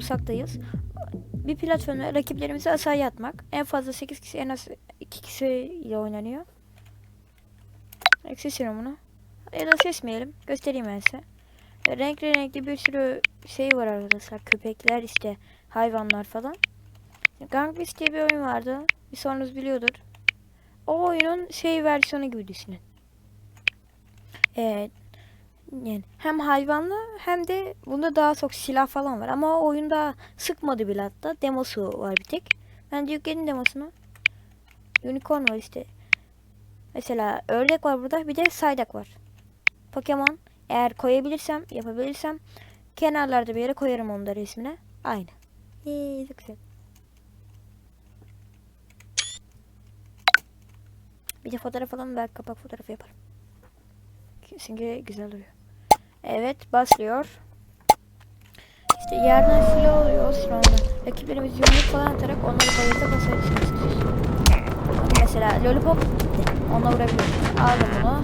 uzaktayız. Bir platformda rakiplerimizi aşağıya atmak. En fazla 8 kişi en az 2 kişi ile oynanıyor. Seçiyorum bunu. Ya da seçmeyelim. Göstereyim ben size. Renkli renkli bir sürü şey var arkadaşlar. Köpekler işte hayvanlar falan. Gang Beasts diye bir oyun vardı. Bir sorunuz biliyordur. O oyunun şey versiyonu gibi düşünün. Evet. Yani hem hayvanlı hem de bunda daha çok silah falan var. Ama oyunda sıkmadı bile hatta. Demosu var bir tek. Ben de yükledim demosunu. Unicorn var işte. Mesela ördek var burada. Bir de saydak var. Pokemon. Eğer koyabilirsem, yapabilirsem kenarlarda bir yere koyarım onu da resmine. Aynı. Yee, çok güzel. Bir de fotoğraf alalım belki kapak fotoğrafı yaparım. Çünkü güzel duruyor. Evet başlıyor. İşte yerden silah oluyor sonra rakiplerimiz yumruk falan atarak onları bayılta basabilirsiniz. Mesela lollipop. Ona vurabiliyorum. Aldım bunu.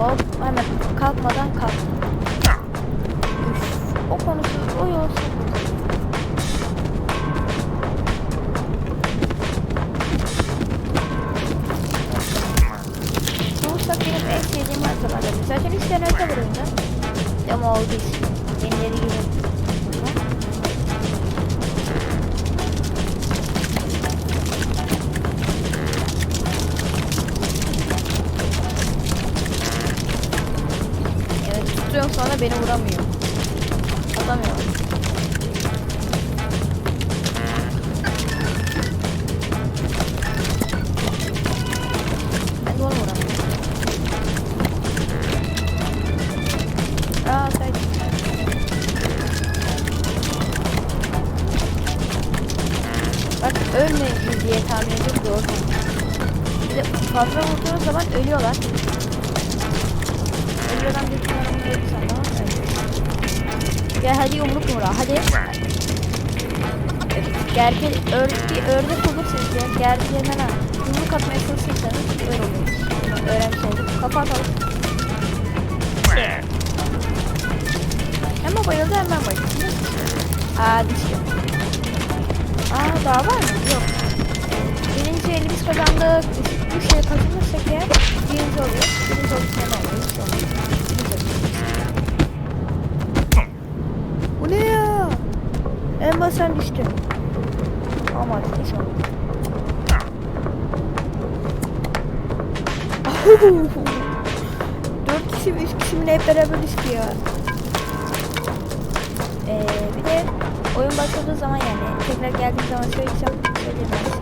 Hop hemen kalkmadan kalktı. Üf, o konusu o yol Sonuçta benim en sevdiğim haritalardan. Zaten üç tane harita var. Ama oldu işte. Yenileri gibi. Evet tutuyorum sonra beni vuramıyor. Gerçek ördek, bir ördek olursanız ya ha. Yumruk atmaya çalışırsanız öyle olur. Öğrenmiş olduk. Kafa atalım. Hem o bayıldı hem ben bayıldım. Aa düştü. Aa daha var mı? Yok. Birinci eli biz kazandık. Bu şey kazanırsak eğer birinci oluyor. Birinci olursa ne oluyor? Birinci oluyor. Bu ne ya? En basen düştü. Ama hiç olmadı. Dört kişi üç kişi hep beraber düştü ya. Ee, bir de oyun başladığı zaman yani tekrar geldiğim zaman söyleyeceğim. Ben size.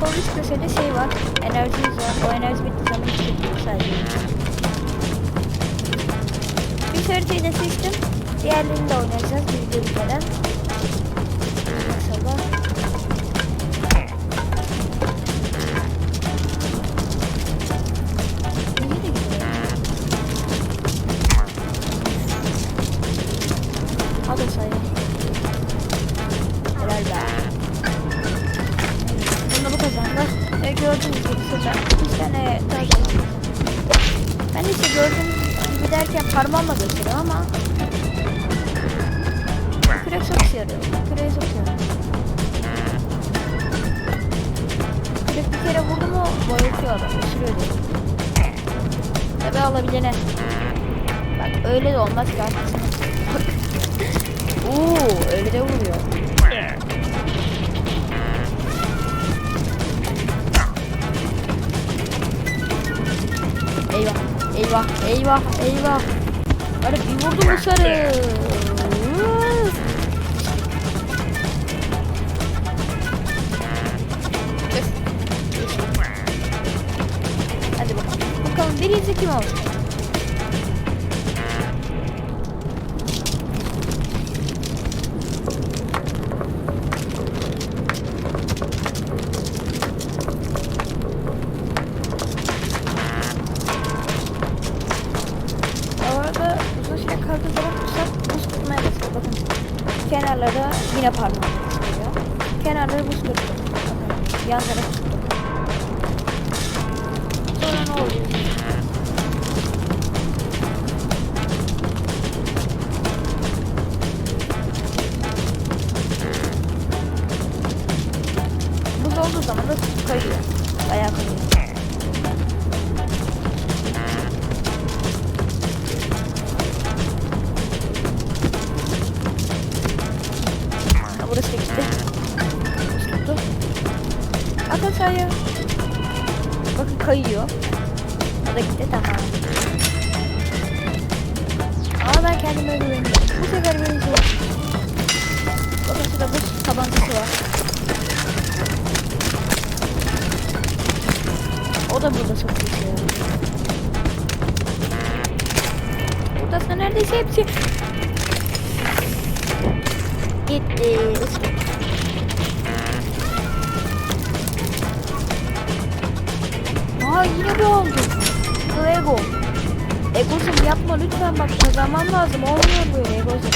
Son üç köşede şey var. Enerjiniz var. O enerji bittiği zaman hiç bitmiyor sadece. Bir haritayı da seçtim. Diğerlerini de oynayacağız bir video Çok işe yarıyor. Kürek bir kere vurdu mu bayıltıyor adam. Düşürüyor. Tabi alabilene. Bak öyle de olmaz ki arkadaşlar. Bak. Öyle de vuruyor. Eyvah, eyvah, eyvah, eyvah. Hadi bir vurdum bu. Bakalım birinci kim olacak? yine aşağıya. Bakın kayıyor. O da gitti tamam. Ama ben kendime güveniyorum. Bu sefer beni şey Bakın şurada buz tabancası var. O da burada çok yarıyor. Buradasın neredeyse hepsi. Gitti. Uçtu. Bir oldu. Bu ego. Egosum yapma lütfen bak kazanmam lazım. Olmuyor böyle egosum.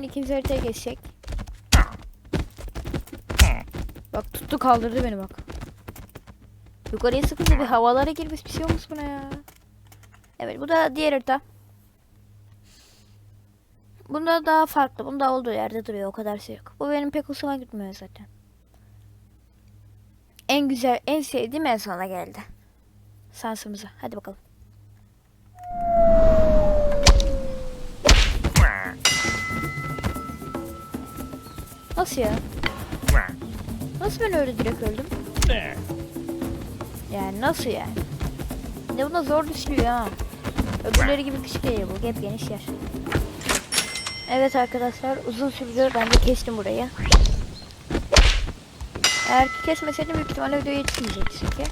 Hemen ikinci haritaya geçecek. Bak tuttu kaldırdı beni bak. Yukarıya sıkınca bir havalara girmiş bir şey olmuş buna ya. Evet bu da diğer harita. Bunda daha farklı. Bunda olduğu yerde duruyor. O kadar şey yok. Bu benim pek hoşuma gitmiyor zaten. En güzel, en sevdiğim en sona geldi. Sansımıza. Hadi bakalım. Nasıl ya? Nasıl ben öyle direkt öldüm? Yani nasıl yani? Ne buna zor düşüyor ha. Öbürleri gibi küçük değil bu. Hep geniş yer. Evet arkadaşlar uzun sürdü. Ben de kestim burayı. Eğer ki kesmeseydim büyük ihtimalle video yetişmeyecek çünkü.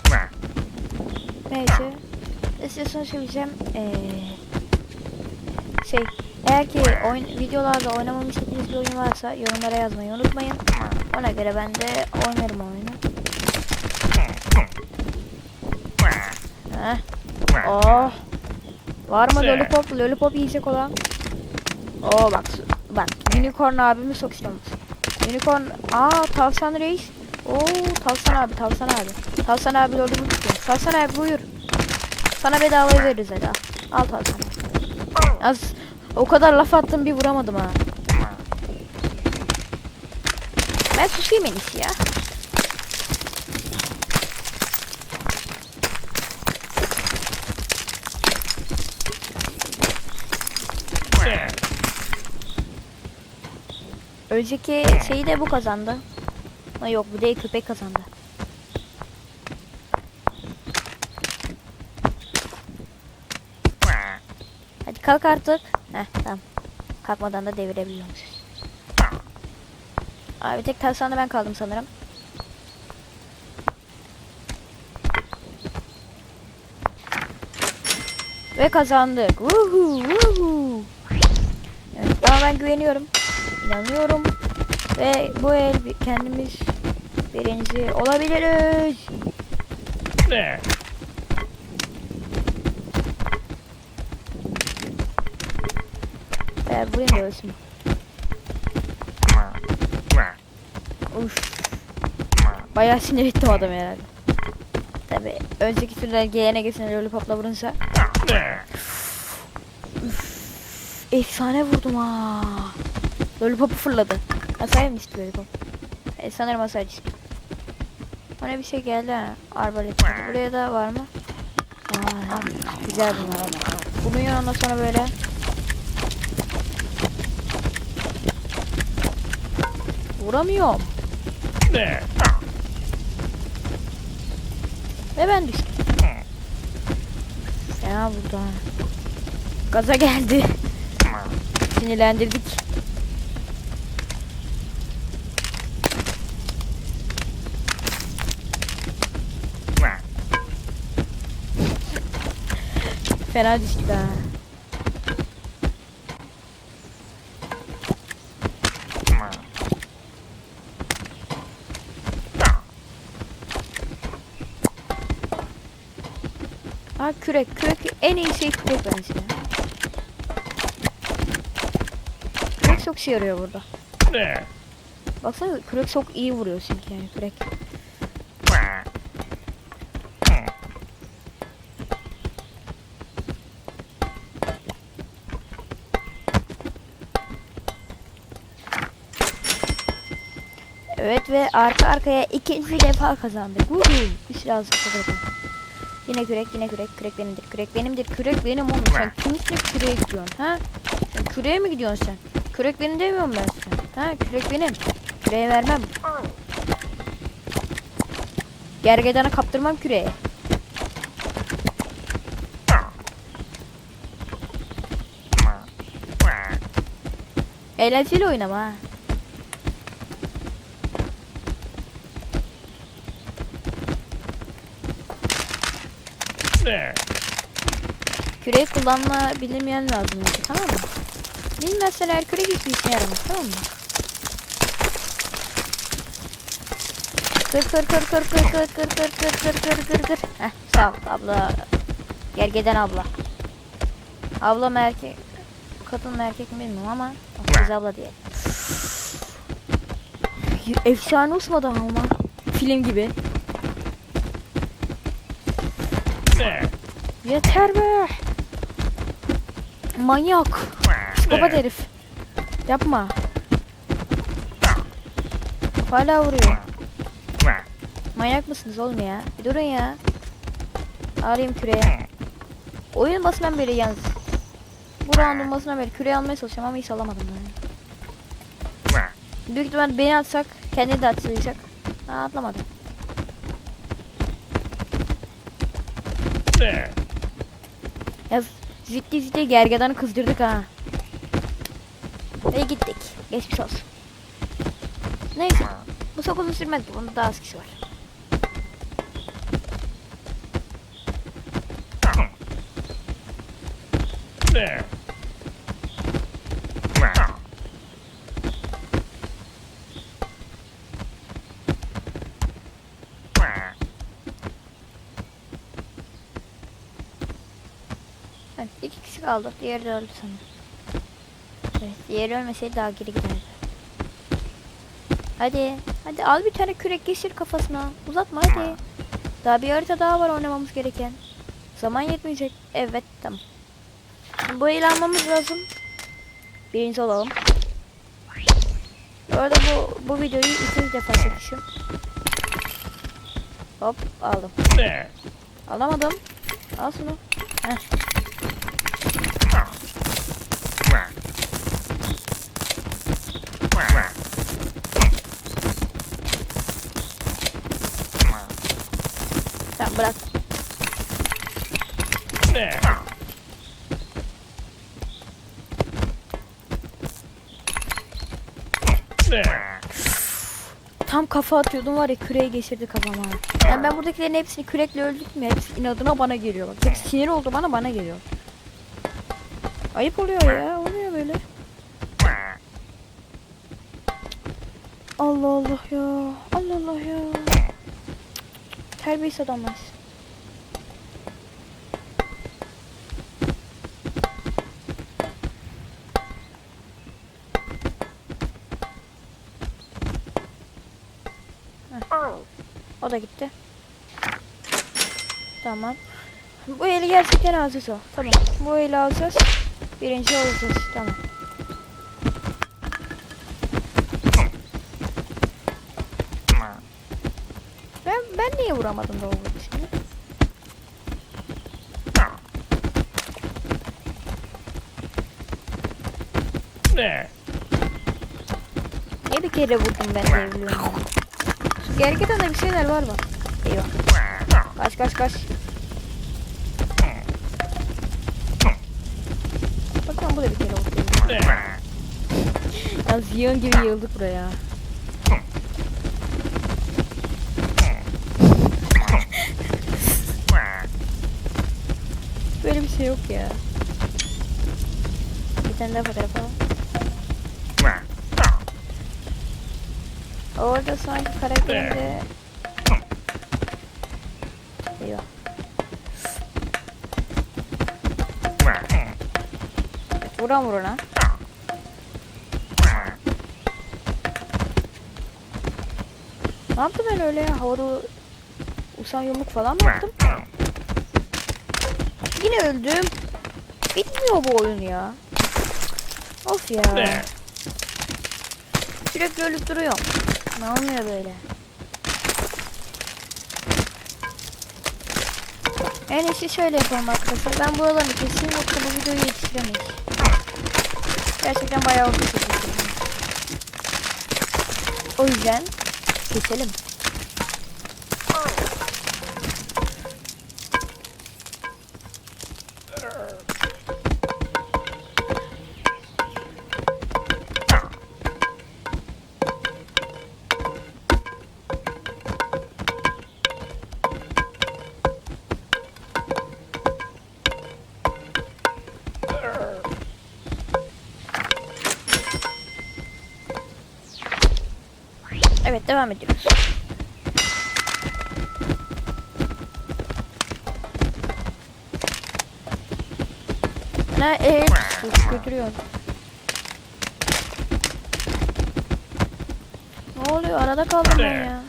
Neyse. İstiyorsanız söyleyeceğim. Ee, şey eğer ki oyun, videolarda oynamamı istediğiniz bir oyun varsa yorumlara yazmayı unutmayın. Ona göre ben de oynarım oyunu. Heh. Oh. Var mı lollipop? Lollipop yiyecek olan. Oo bak bak unicorn abimi istiyorum. Unicorn aa tavşan reis. Oo tavşan abi tavşan abi. Tavşan abi lollipop istiyor. Tavşan abi buyur. Sana bedavaya veririz hadi al. Al tavşan. Az o kadar laf attım bir vuramadım ha. Ben susayım en iyisi ya. Önceki şeyi de bu kazandı. Ha yok bu değil köpek kazandı. Hadi kalk artık. Heh tamam. Kalkmadan da devirebiliyormuşuz. Abi tek tavsanda ben kaldım sanırım. Ve kazandık. Woohoo, woohoo. Evet, ama ben güveniyorum. İnanıyorum. Ve bu el kendimiz birinci olabiliriz. Eğer vurayım da ölsün. Uf. Bayağı sinir ettim adamı herhalde. Tabi önceki türler gelene geçene lollipopla vurunsa. Efsane vurdum ha. Lollipop'u fırladı. Asayım işte lollipop. E, sanırım asaydı işte. Bana bir şey geldi ha. Arbalet. Buraya da var mı? Aa, güzel bunlar. Bunu ondan sonra böyle. Vuramıyorum. Ve ben düştüm. Ya burada. Gaza geldi. Sinirlendirdik. Fena düştü ha. Ha kürek, kürek en iyi şey kürek bence. Kürek çok şey yarıyor burada. Baksana kürek çok iyi vuruyor çünkü yani kürek. Evet ve arka arkaya ikinci defa kazandık. Vuhu. Bir şey lazım kazandım. Yine kürek, yine kürek. Kürek benimdir. Kürek benimdir. Kürek benim oğlum. Sen kiminle küreğe gidiyorsun ha? Sen küreğe mi gidiyorsun sen? Kürek benim demiyorum ben sana. Ha kürek benim. Küreğe vermem. Gergedanı kaptırmam küreğe. Eğlenceli oynama ha. Küreği kullanma bilmeyen lazım yani tamam mı? Bilmezsen eğer kürek hiçbir işe yaramaz tamam mı? Kır kır kır kır kır kır kır kır kır kır kır kır kır Heh sağ ol abla Gergeden abla Abla mı erkek Kadın mı erkek mi bilmiyorum ama Kız abla diye Efsane uçmadı ama Film gibi Yeter be Manyak Psikopat herif Yapma Hala vuruyor Manyak mısınız oğlum ya? Bir durun ya. Alayım küreye. Oyun basından beri yalnız. Bu roundun basından beri küreği almaya çalışıyorum ama hiç alamadım yani. Büyük ihtimal beni atsak kendi de atlayacak. Ha atlamadım. Ya ciddi ciddi gergedanı kızdırdık ha. Ve gittik. Geçmiş olsun. Neyse. Bu çok uzun sürmez. Bunda daha az kişi var. Evet, kaldı. Diğeri de öldü sanırım. Evet, diğeri ölmeseydi daha geri giderdi. Hadi. Hadi al bir tane kürek geçir kafasına. Uzatma hadi. Daha bir harita daha var oynamamız gereken. Zaman yetmeyecek. Evet tamam. Şimdi bu eli almamız lazım. Birinci olalım. Bu arada bu, bu videoyu ikinci defa çekişim. Hop aldım. Alamadım. Al şunu. Heh. Tamam bırak. Tam kafa atıyordum var ya küreği geçirdi kafama. Yani ben buradakilerin hepsini kürekle öldürdüm ya. Hepsi inadına bana geliyor bak. Hepsi sinir oldu bana bana geliyor. Ayıp oluyor ya. Oluyor böyle. Allah Allah ya. Terbiyesiz adamlar. O da gitti. Tamam. Bu eli gerçekten alacağız o. Tamam. Bu eli alacağız. Birinci olacağız. Tamam. Ben, ben niye vuramadım da o vurdu şimdi? Niye bir kere vurdum ben de biliyorum. Şu gergedan da bir şeyler var bak. Eyvah. Kaç kaç kaç. Bakalım bu da bir kere oldu. Yalnız yığın gibi yığıldık buraya. Böyle bir şey yok ya. Bir tane daha fotoğraf alalım. Orada sanki karakterinde... Eyvah. Evet, vuran vurana. Ne yaptım ben öyle ya? Havada uçan yumruk falan mı yaptım? Yine öldüm. Bitmiyor bu oyun ya. Of ya. Sürekli ölüp duruyorum. Ne olmuyor böyle? En iyisi şöyle yapalım arkadaşlar. Ben buralarını keseyim yoksa bu videoyu yetiştiremeyiz. Gerçekten bayağı uzun. O yüzden keselim. Devam ediyoruz. Ne evet götürüyor. Ne oluyor? Arada kaldım ben ya.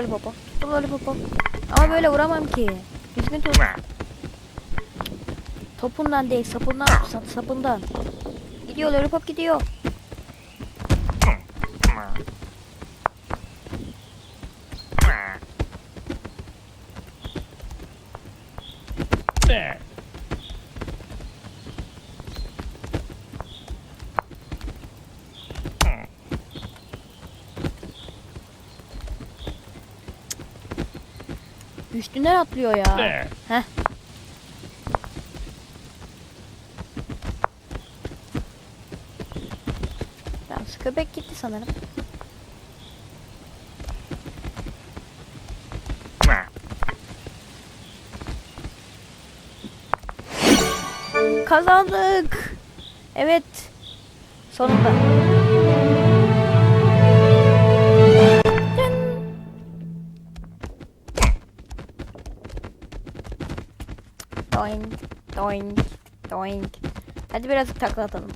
Lollipopu. Tuttum lollipopu. Ama böyle vuramam ki. Düzgün tut. Topundan değil sapından sa- sapından. Gidiyor lollipop gidiyor. Üstünden atlıyor ya. Heh. Tamam köpek gitti sanırım. Kazandık. Evet. Sonunda. Doink, doink, doink. Hadi birazcık takla atalım.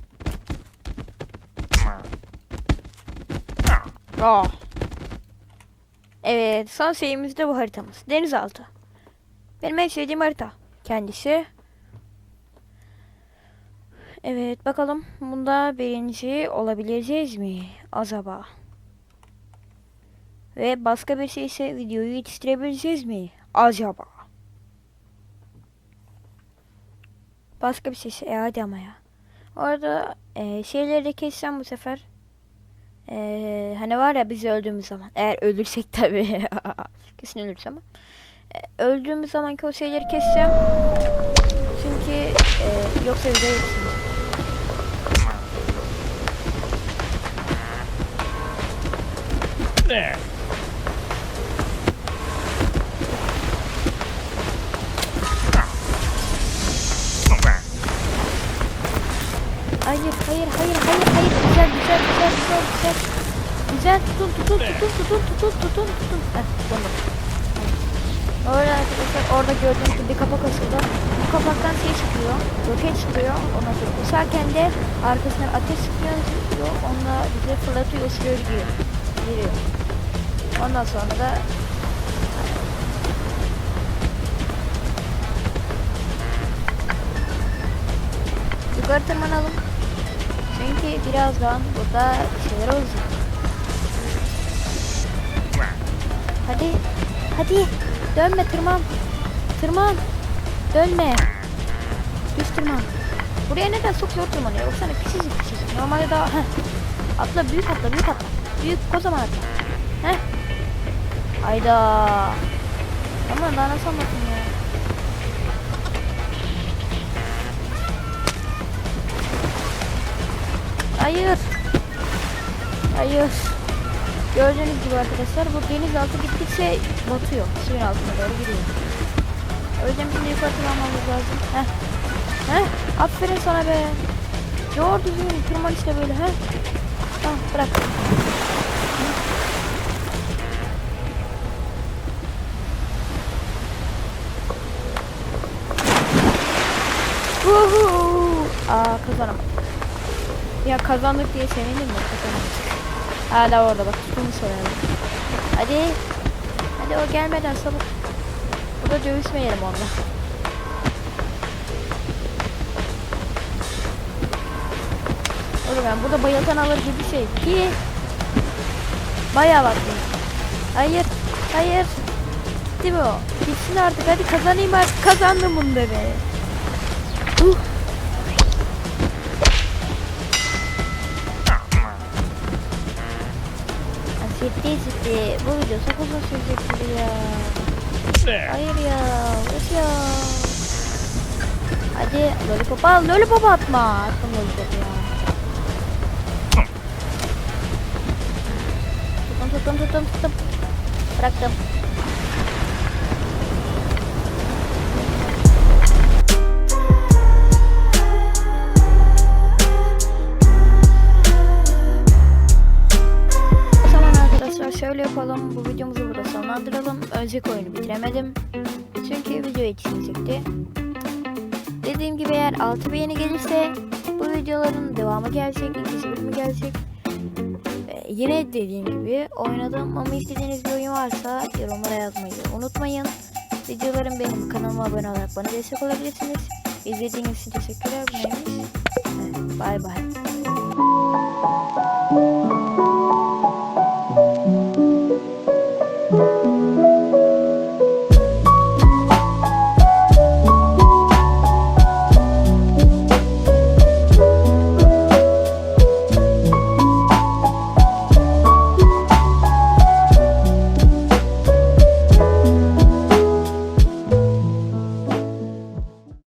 Oh. Evet, son şeyimiz de bu haritamız. Denizaltı. Benim en sevdiğim harita. Kendisi. Evet, bakalım bunda birinci olabileceğiz mi acaba? Ve başka bir şey ise videoyu yetiştirebileceğiz mi acaba? Başka bir şey ise e hadi ama ya. Orada e, şeyleri kessem bu sefer. E, hani var ya biz öldüğümüz zaman. Eğer ölürsek tabii. Kesin ölürüz ama. E, öldüğümüz zamanki o şeyleri kessem. Çünkü e, yoksa bize yetişmez. Hayır, uçarken de arkasından ateş çıkıyor. Onunla bize fırlatıyor, uçuyor gidiyor. Giriyor. Ondan sonra da Yukarı tırmanalım. Çünkü birazdan burada şeyler olacak. Hadi. Hadi. Dönme tırman. Tırman. Dönme. Düz tırman. Buraya neden çok zor tırmanıyor? Baksana küçücük küçücük. Normalde daha... Heh. Atla büyük atla büyük atla. Büyük kocaman atla. Heh. Hayda. Aman daha nasıl anlatayım ya. Hayır. Hayır. Gördüğünüz gibi arkadaşlar bu denizaltı gittikçe batıyor. Suyun altına doğru gidiyor. O yüzden şimdi yukarı tırmanmamız lazım. Heh. Heh. Aferin sana be. Doğru düzgün tırman işte böyle. Heh. Tamam bırak. Woohoo! Aa kazanamadım. Ya kazandık diye sevindim mi? Kazanamadık. Hala orada bak tutulmuş oraya. Hadi. Hadi o gelmeden sabuk. Burada dövüşmeyelim onunla. Oğlum ben burada bayıltan alır gibi şey. Ki bayağı bak. Hayır. Hayır. Değil mi o? Gitsin artık hadi kazanayım artık kazandım be. Uh. Ciddi ciddi bu video çok uzun sürecek gibi ya. Hayır ya, of ya. Hadi lollipop al, lollipop atma. Attım lollipop ya. Tuttum tuttum tuttum. Bıraktım. Şöyle yapalım. Bu videomuzu burada sonlandıralım. Önceki oyunu bitiremedim. Çünkü video yetişmeyecekti. Dediğim gibi eğer 6 beğeni gelirse bu videoların devamı gelecek. ikinci bölümü gelecek. Yine dediğim gibi oynadım ama istediğiniz bir oyun varsa yorumlara yazmayı unutmayın. Videolarım benim kanalıma abone olarak bana destek olabilirsiniz. İzlediğiniz için teşekkürler. Neymiş? Evet, Bay bay.